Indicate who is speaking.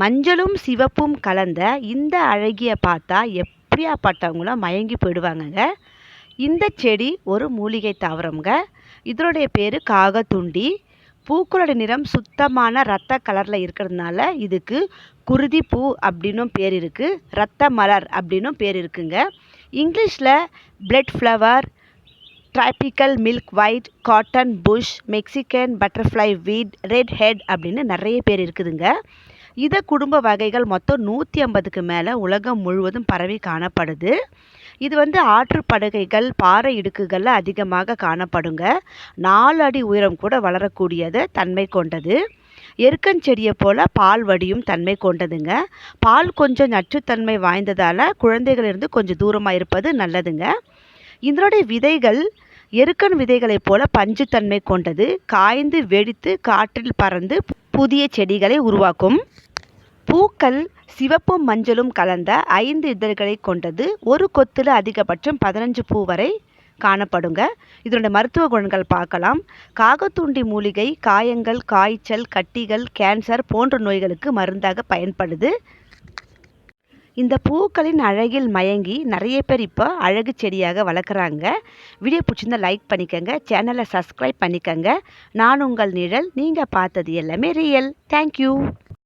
Speaker 1: மஞ்சளும் சிவப்பும் கலந்த இந்த அழகிய பார்த்தா எப்படியாப்பட்டவங்களும் மயங்கி போயிடுவாங்கங்க. இந்த செடி ஒரு மூலிகை தாவரம்ங்க. இதனுடைய பேர் காகத்துண்டி. பூக்களோட நிறம் சுத்தமான ரத்த கலரில் இருக்கிறதுனால இதுக்கு குருதி பூ அப்படின்னும் பேர் இருக்குது ரத்த மலர் அப்படின்னும் பேர் இருக்குங்க. இங்கிலீஷில் blood flower tropical milk white cotton bush Mexican butterfly weed red head அப்படின்னு நிறைய பேர் இருக்குதுங்க. இத குடும்ப வகைகள் மொத்தம் நூற்றி ஐம்பதுக்கு மேலே உலகம் முழுவதும் பரவி காணப்படுது. இது வந்து ஆற்றுப்படுகைகள் பாறை இடுக்குகளில் அதிகமாக காணப்படுங்க. நாலு அடி உயரம் கூட வளரக்கூடியது தன்மை கொண்டது. எருக்கஞ்செடியை போல் பால் வடியும் தன்மை கொண்டதுங்க. பால் கொஞ்சம் நச்சுத்தன்மை வாய்ந்ததால் குழந்தைகளிலிருந்து கொஞ்சம் தூரமாக இருப்பது நல்லதுங்க. இதனுடைய விதைகள் எருக்கன் விதைகளைப் போல பஞ்சுத்தன்மை கொண்டது. காய்ந்து வெடித்து காற்றில் பறந்து புதிய செடிகளை உருவாக்கும். பூக்கள் சிவப்பும் மஞ்சளும் கலந்த ஐந்து இதழ்களை கொண்டது ஒரு கொத்தில் அதிகபட்சம் பதினஞ்சு பூ வரை காணப்படுங்க. இதனுடைய மருத்துவ குணங்கள் பார்க்கலாம். காகத்தூண்டி மூலிகை காயங்கள் காய்ச்சல் கட்டிகள் கேன்சர் போன்ற நோய்களுக்கு மருந்தாக பயன்படுது. இந்த பூக்களின் அழகில் மயங்கி நிறைய பேர் இப்போ அழகு செடியாக வளர்க்குறாங்க. வீடியோ பிடிச்சிருந்தா லைக் பண்ணிக்கோங்க. சேனலை சப்ஸ்கிரைப் பண்ணிக்கோங்க. நான் உங்கள் நிழல். நீங்கள் பார்த்தது எல்லாமே ரியல் தேங்க்யூ